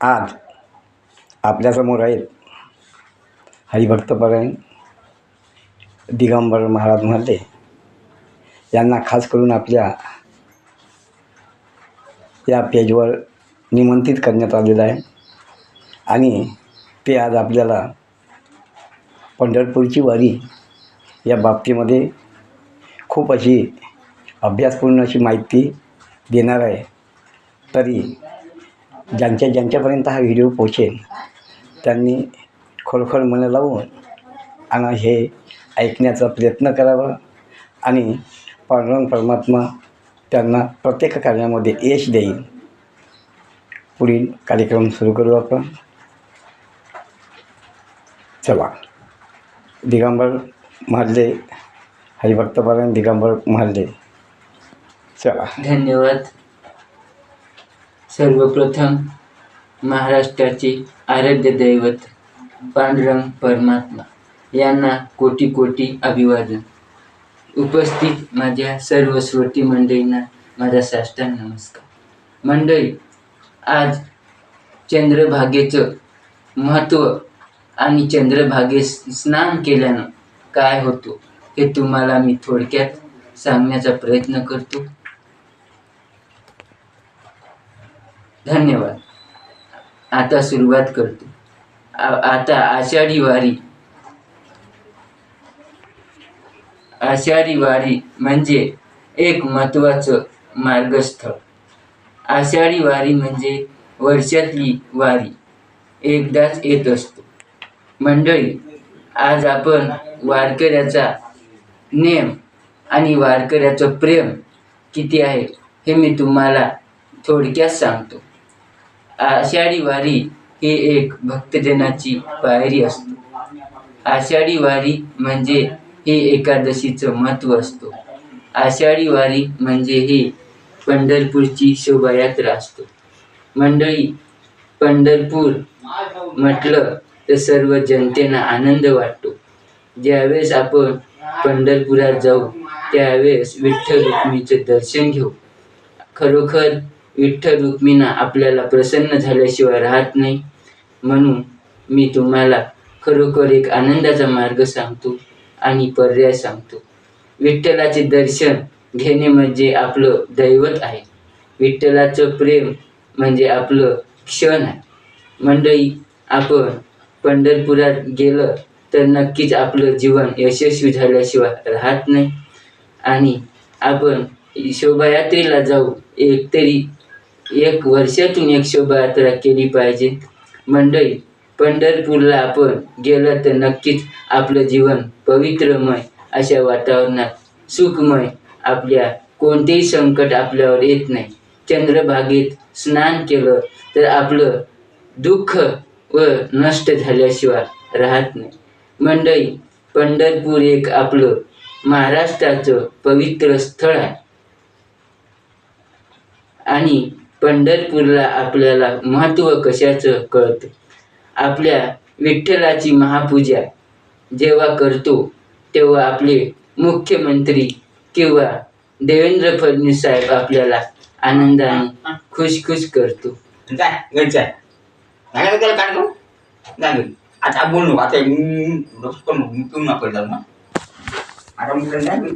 आज आपल्यासमोर आहेत हरिभक्तपरायण दिगंबर महाराज म्हणाले यांना खास करून आपल्या या पेजवर निमंत्रित करण्यात आलेलं आहे. आणि ते आज आपल्याला पंढरपूरची वारी या बाबतीमध्ये खूप अशी अभ्यासपूर्ण अशी माहिती देणार आहे. तरी ज्यांच्या ज्यांच्यापर्यंत हा व्हिडिओ पोचेल त्यांनी खरोखर मन लावून आणि हे ऐकण्याचा प्रयत्न करावा आणि पांडुरंग परमात्मा त्यांना प्रत्येक कार्यामध्ये यश देईल. पुढील कार्यक्रम सुरू करू आपण. चला. दिगंबर महाले हरिभक्तपरायण दिगंबर महाले. चला. धन्यवाद. सर्वप्रथम महाराष्ट्राचे आराध्य दैवत पांडुरंग परमात्मा यांना कोटी कोटी अभिवादन. उपस्थित माझ्या सर्व श्रोती मंडळींना माझा साष्टांग नमस्कार. मंडळी आज चंद्रभागेचं महत्त्व आणि चंद्रभागेस स्नान केल्यानं काय होतो हे तुम्हाला मी थोडक्यात सांगण्याचा प्रयत्न करतो. धन्यवाद. आता सुरुवात करतो. आ- आता आषाढी वारी. आषाढी वारी म्हणजे एक महत्त्वाचं मार्गस्थळ. आषाढी वारी म्हणजे वर्षातली वारी. एकदाच येत असतो. मंडळी आज आपण वारकऱ्याचा नेम आणि वारकऱ्याचं प्रेम किती आहे हे मी तुम्हाला थोडक्यात सांगतो. आषाढी वारी ही एक भक्तजनाची पायरी असतो. आषाढी वारी म्हणजे ही एकादशीचं महत्त्व असतो. आषाढी वारी म्हणजे ही पंढरपूरची शोभायात्रा असतो. मंडळी पंढरपूर म्हटलं तर सर्व जनतेना आनंद वाटतो. ज्यावेळेस आपण पंढरपुरात जाऊ त्यावेळेस विठ्ठल रुक्मीचं दर्शन घेऊ. खरोखर विठ्ठल रुक्मिणा आपल्याला प्रसन्न झाल्याशिवाय राहत नाही. म्हणून मी तुम्हाला खरोखर एक आनंदाचा मार्ग सांगतो आणि पर्याय सांगतो. विठ्ठलाचे दर्शन घेणे म्हणजे आपलं दैवत आहे. विठ्ठलाचं प्रेम म्हणजे आपलं क्षण आहे. मंडळी आपण पंढरपुरात गेलं तर नक्कीच आपलं जीवन यशस्वी झाल्याशिवाय राहत नाही. आणि आपण शोभायात्रेला जाऊ एक तरी एक वर्षातून एक शोभायात्रा केली पाहिजे. मंडळी पंढरपूरला आपण गेलं तर नक्कीच आपलं जीवन पवित्रमय अशा वातावरणात सुखमय. आपल्या कोणतेही संकट आपल्यावर येत नाही. चंद्रभागेत स्नान केलं तर आपलं दुःख व नष्ट झाल्याशिवाय राहत नाही. मंडळी पंढरपूर एक आपलं महाराष्ट्राचं पवित्र स्थळ आहे. आणि पंढरपूरला आपल्याला महत्त्व कशाचं कळतं? आपल्या विठ्ठलाची महापूजा जेव्हा करतो तेव्हा आपले मुख्यमंत्री किंवा देवेंद्र फडणवीस साहेब आपल्याला आनंदाने खुश खुश करतो. जाय घरी जाय नाही त्याला काय करू? घरी. आता बोल नको आता डॉक्टर नको ना आता मग